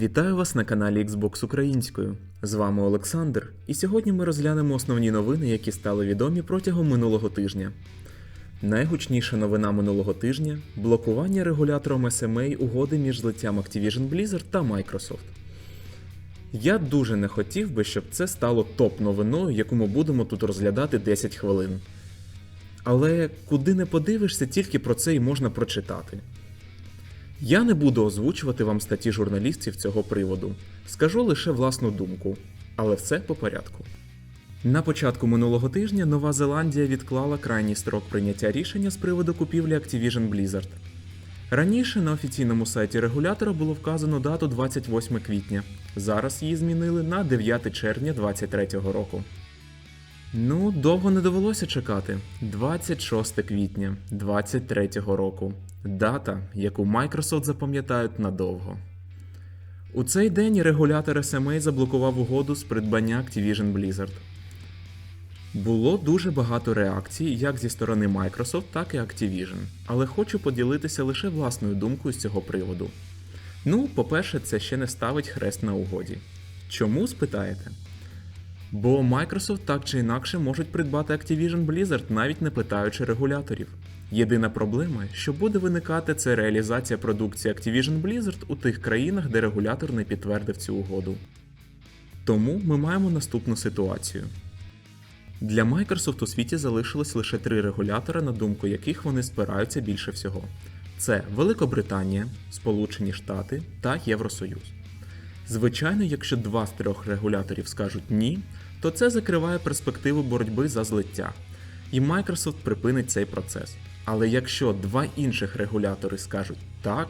Вітаю вас на каналі Xbox Українською. З вами Олександр, і сьогодні ми розглянемо основні новини, які стали відомі протягом минулого тижня. Найгучніша новина минулого тижня блокування регулятором SMA угоди між злиттям Activision Blizzard та Microsoft. Я дуже не хотів би, щоб це стало топ-новиною, яку ми будемо тут розглядати 10 хвилин. Але куди не подивишся, тільки про це і можна прочитати. Я не буду озвучувати вам статті журналістів цього приводу, скажу лише власну думку, але все по порядку. На початку минулого тижня Нова Зеландія відклала крайній строк прийняття рішення з приводу купівлі Activision Blizzard. Раніше на офіційному сайті регулятора було вказано дату 28 квітня. Зараз її змінили на 9 червня 2023 року. Ну, довго не довелося чекати. 26 квітня 2023 року. Дата, яку Microsoft запам'ятають надовго. У цей день регулятор SMA заблокував угоду з придбання Activision Blizzard. Було дуже багато реакцій як зі сторони Microsoft, так і Activision, але хочу поділитися лише власною думкою з цього приводу. Ну, по-перше, це ще не ставить хрест на угоді. Чому спитаєте? Бо Microsoft так чи інакше можуть придбати Activision Blizzard, навіть не питаючи регуляторів. Єдина проблема, що буде виникати, це реалізація продукції Activision Blizzard у тих країнах, де регулятор не підтвердив цю угоду. Тому ми маємо наступну ситуацію. Для Microsoft у світі залишилось лише три регулятора, на думку яких вони спираються більше всього: це Великобританія, Сполучені Штати та Євросоюз. Звичайно, якщо два з трьох регуляторів скажуть ні, то це закриває перспективу боротьби за злиття, і Microsoft припинить цей процес. Але якщо два інших регулятори скажуть так,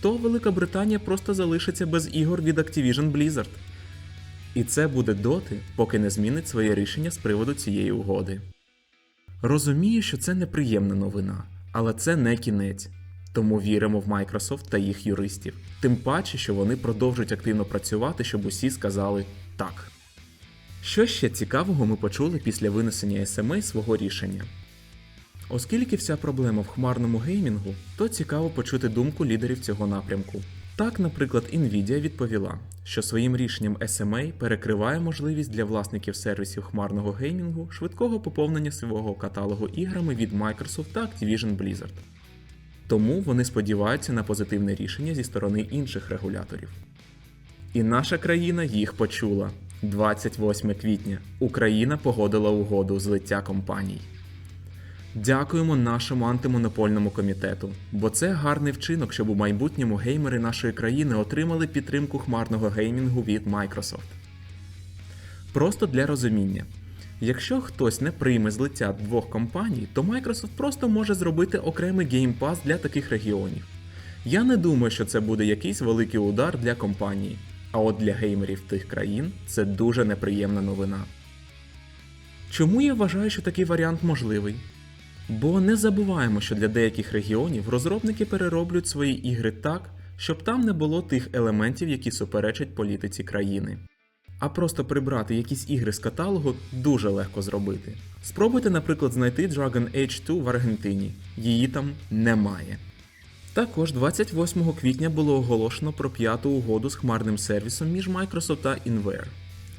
то Велика Британія просто залишиться без ігор від Activision Blizzard. І це буде доти, поки не змінить своє рішення з приводу цієї угоди. Розумію, що це неприємна новина, але це не кінець. Тому віримо в Microsoft та їх юристів. Тим паче, що вони продовжують активно працювати, щоб усі сказали так. Що ще цікавого ми почули після винесення SMA свого рішення? Оскільки вся проблема в хмарному геймінгу, то цікаво почути думку лідерів цього напрямку. Так, наприклад, Nvidia відповіла, що своїм рішенням SMA перекриває можливість для власників сервісів хмарного геймінгу швидкого поповнення свого каталогу іграми від Microsoft та Activision Blizzard. Тому вони сподіваються на позитивне рішення зі сторони інших регуляторів. І наша країна їх почула. 28 квітня Україна погодила угоду злиття компаній. Дякуємо нашому антимонопольному комітету, бо це гарний вчинок, щоб у майбутньому геймери нашої країни отримали підтримку хмарного геймінгу від Microsoft. Просто для розуміння. Якщо хтось не прийме злиття двох компаній, то Microsoft просто може зробити окремий Pass для таких регіонів. Я не думаю, що це буде якийсь великий удар для компанії, а от для геймерів тих країн це дуже неприємна новина. Чому я вважаю, що такий варіант можливий? Бо не забуваємо, що для деяких регіонів розробники перероблюють свої ігри так, щоб там не було тих елементів, які суперечать політиці країни. А просто прибрати якісь ігри з каталогу дуже легко зробити. Спробуйте, наприклад, знайти Dragon Age 2 в Аргентині. Її там немає. Також 28 квітня було оголошено про п'яту угоду з хмарним сервісом між Microsoft та Inver.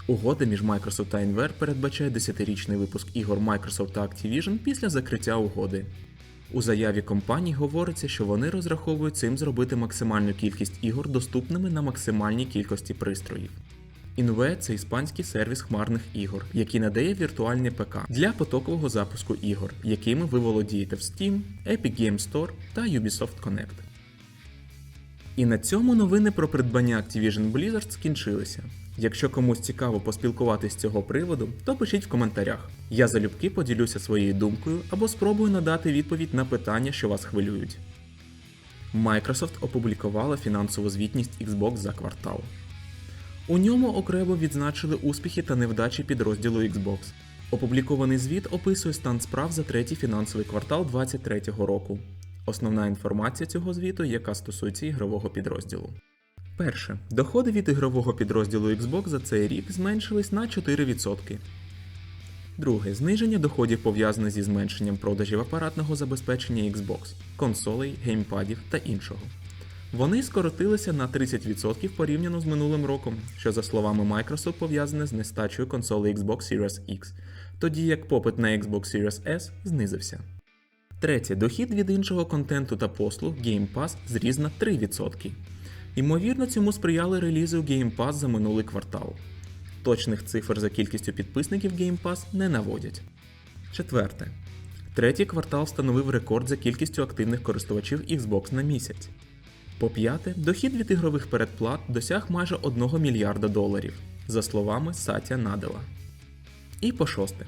Угода між Microsoft та Inver передбачає 10-річний випуск ігор Microsoft та Activision після закриття угоди. У заяві компаній говориться, що вони розраховують цим зробити максимальну кількість ігор доступними на максимальній кількості пристроїв. Inve – це іспанський сервіс хмарних ігор, який надає віртуальне ПК для потокового запуску ігор, якими ви володієте в Steam, Epic Games Store та Ubisoft Connect. І на цьому новини про придбання Activision Blizzard скінчилися. Якщо комусь цікаво поспілкуватись з цього приводу, то пишіть в коментарях. Я залюбки поділюся своєю думкою або спробую надати відповідь на питання, що вас хвилюють. Microsoft опублікувала фінансову звітність Xbox за квартал. У ньому окремо відзначили успіхи та невдачі підрозділу Xbox. Опублікований звіт описує стан справ за третій фінансовий квартал 2023 року. Основна інформація цього звіту, яка стосується ігрового підрозділу. Перше. Доходи від ігрового підрозділу Xbox за цей рік зменшились на 4%. Друге. Зниження доходів пов'язане зі зменшенням продажів апаратного забезпечення Xbox, консолей, геймпадів та іншого. Вони скоротилися на 30% порівняно з минулим роком, що за словами Microsoft пов'язане з нестачею консолей Xbox Series X, тоді як попит на Xbox Series S знизився. Третє, дохід від іншого контенту та послуг Game Pass зріс на 3%. Ймовірно, цьому сприяли релізи у Game Pass за минулий квартал. Точних цифр за кількістю підписників Game Pass не наводять. Четверте. Третій квартал встановив рекорд за кількістю активних користувачів Xbox на місяць. По п'яте, дохід від ігрових передплат досяг майже 1 мільярда доларів, за словами Сатя Надела. І по шосте,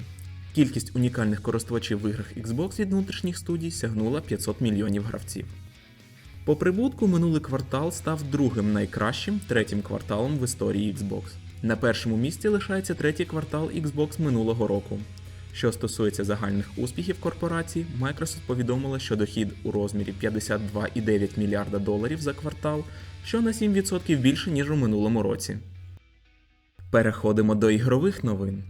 кількість унікальних користувачів в іграх Xbox від внутрішніх студій сягнула 500 мільйонів гравців. По прибутку минулий квартал став другим найкращим третім кварталом в історії Xbox. На першому місці лишається третій квартал Xbox минулого року. Що стосується загальних успіхів корпорації, Microsoft повідомила, що дохід у розмірі 52,9 мільярда доларів за квартал, що на 7% більше, ніж у минулому році. Переходимо до ігрових новин.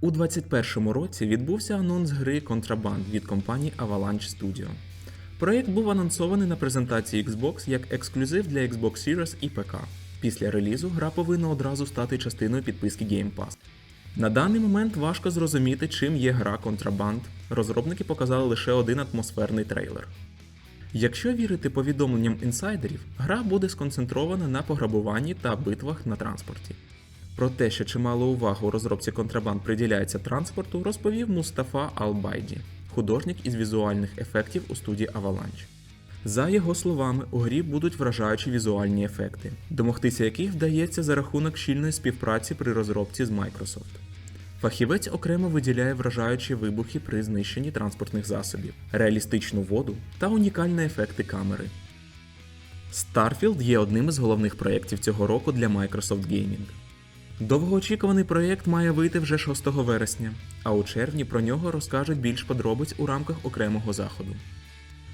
У 2021 році відбувся анонс гри Contraband від компанії Avalanche Studio. Проєкт був анонсований на презентації Xbox як ексклюзив для Xbox Series і ПК. Після релізу гра повинна одразу стати частиною підписки Game Pass. На даний момент важко зрозуміти, чим є гра Contraband. Розробники показали лише один атмосферний трейлер. Якщо вірити повідомленням інсайдерів, гра буде сконцентрована на пограбуванні та битвах на транспорті. Про те, що чимало уваги у розробці контрабанд приділяється транспорту, розповів Мустафа Албайді, художник із візуальних ефектів у студії Avalanche. За його словами, у грі будуть вражаючі візуальні ефекти, домогтися яких вдається за рахунок щільної співпраці при розробці з Microsoft. Фахівець окремо виділяє вражаючі вибухи при знищенні транспортних засобів, реалістичну воду та унікальні ефекти камери. Starfield є одним із головних проєктів цього року для Microsoft Gaming. Довгоочікуваний проєкт має вийти вже 6 вересня, а у червні про нього розкажуть більш подробиць у рамках окремого заходу.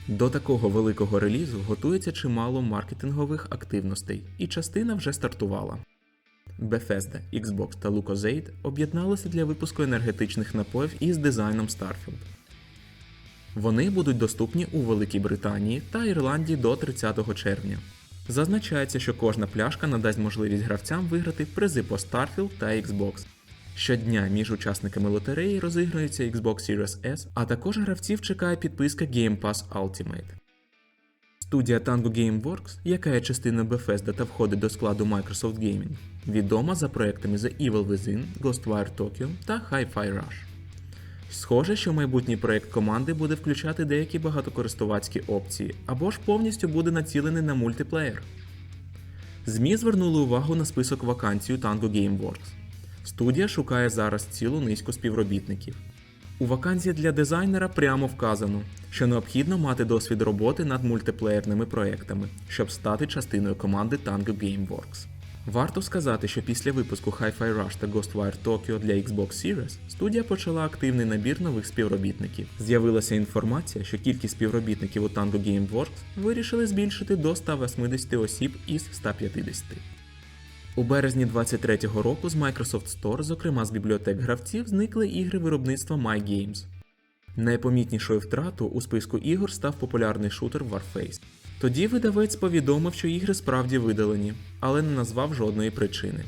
До такого великого релізу готується чимало маркетингових активностей, і частина вже стартувала. Bethesda, Xbox та Lucozade об'єдналися для випуску енергетичних напоїв із дизайном Starfield. Вони будуть доступні у Великій Британії та Ірландії до 30 червня. Зазначається, що кожна пляшка надасть можливість гравцям виграти призи по Starfield та Xbox. Щодня між учасниками лотереї розігрується Xbox Series S, а також гравців чекає підписка Game Pass Ultimate. Студія Tango Gameworks, яка є частиною Bethesda та входить до складу Microsoft Gaming, відома за проектами The Evil Within, Ghostwire Tokyo та Hi-Fi Rush. Схоже, що майбутній проект команди буде включати деякі багатокористувацькі опції або ж повністю буде націлений на мультиплеєр. ЗМІ звернули увагу на список вакансій у Tango Gameworks. Студія шукає зараз цілу низку співробітників. У вакансії для дизайнера прямо вказано, що необхідно мати досвід роботи над мультиплеєрними проектами, щоб стати частиною команди Tango Gameworks. Варто сказати, що після випуску Hi-Fi Rush та Ghostwire Tokyo для Xbox Series студія почала активний набір нових співробітників. З'явилася інформація, що кількість співробітників у Tango Gameworks вирішили збільшити до 180 осіб із 150. У березні 2023 року з Microsoft Store, зокрема з бібліотек гравців, зникли ігри виробництва MyGames. Найпомітнішою втратою у списку ігор став популярний шутер Warface. Тоді видавець повідомив, що ігри справді видалені, але не назвав жодної причини.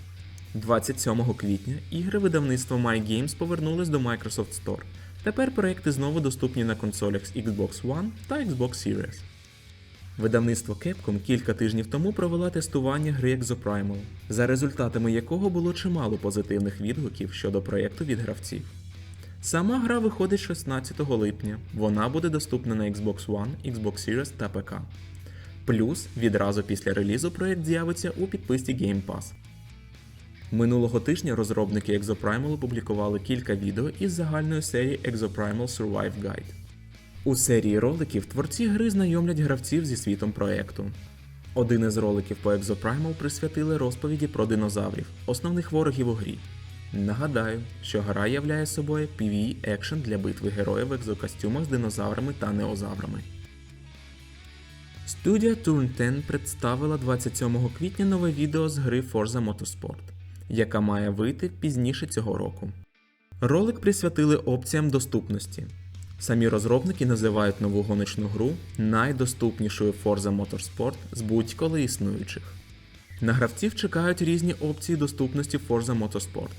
27 квітня ігри видавництва MyGames повернулись до Microsoft Store. Тепер проекти знову доступні на консолях з Xbox One та Xbox Series. Видавництво Capcom кілька тижнів тому провело тестування гри Exoprimal, за результатами якого було чимало позитивних відгуків щодо проєкту від гравців. Сама гра виходить 16 липня, вона буде доступна на Xbox One, Xbox Series та ПК. Плюс відразу після релізу проєкт з'явиться у підписці Game Pass. Минулого тижня розробники Exoprimal опублікували кілька відео із загальної серії Exoprimal Survive Guide. У серії роликів творці гри знайомлять гравців зі світом проєкту. Один із роликів по Exoprimal присвятили розповіді про динозаврів, основних ворогів у грі. Нагадаю, що гра являє собою PvE екшен для битви героїв в екзокостюмах з динозаврами та неозаврами. Студія Turn 10 представила 27 квітня нове відео з гри Forza Motorsport, яка має вийти пізніше цього року. Ролик присвятили опціям доступності. Самі розробники називають нову гоночну гру найдоступнішою Forza Motorsport з будь-коли існуючих. На гравців чекають різні опції доступності Forza Motorsport,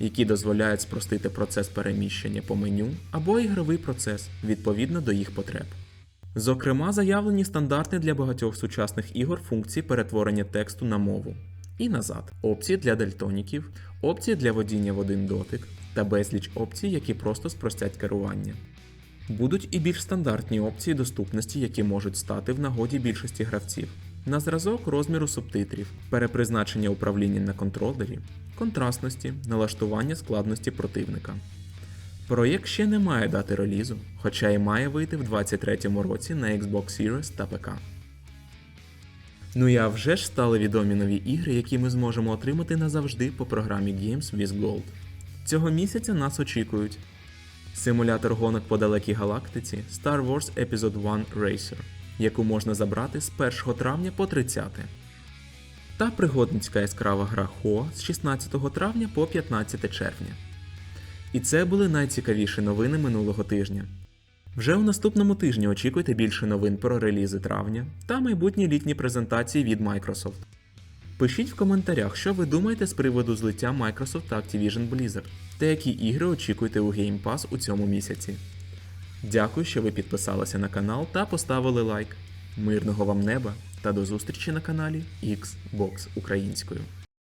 які дозволяють спростити процес переміщення по меню або ігровий процес відповідно до їх потреб. Зокрема, заявлені стандартні для багатьох сучасних ігор функції перетворення тексту на мову і назад, опції для дальтоніків, опції для водіння в один дотик та безліч опцій, які просто спростять керування. Будуть і більш стандартні опції доступності, які можуть стати в нагоді більшості гравців. На зразок розміру субтитрів, перепризначення управління на контролері, контрастності, налаштування складності противника. Проєкт ще не має дати релізу, хоча і має вийти в 2023 році на Xbox Series та ПК. Ну і вже ж стали відомі нові ігри, які ми зможемо отримати назавжди по програмі Games with Gold. Цього місяця нас очікують симулятор гонок по далекій галактиці Star Wars Episode 1 Racer, яку можна забрати з 1 травня по 30. Та пригодницька яскрава гра Hoa з 16 травня по 15 червня. І це були найцікавіші новини минулого тижня. Вже у наступному тижні очікуйте більше новин про релізи травня та майбутні літні презентації від Microsoft. Пишіть в коментарях, що ви думаєте з приводу злиття Microsoft та Activision Blizzard, та які ігри очікуєте у Game Pass у цьому місяці. Дякую, що ви підписалися на канал та поставили лайк. Мирного вам неба та до зустрічі на каналі Xbox українською.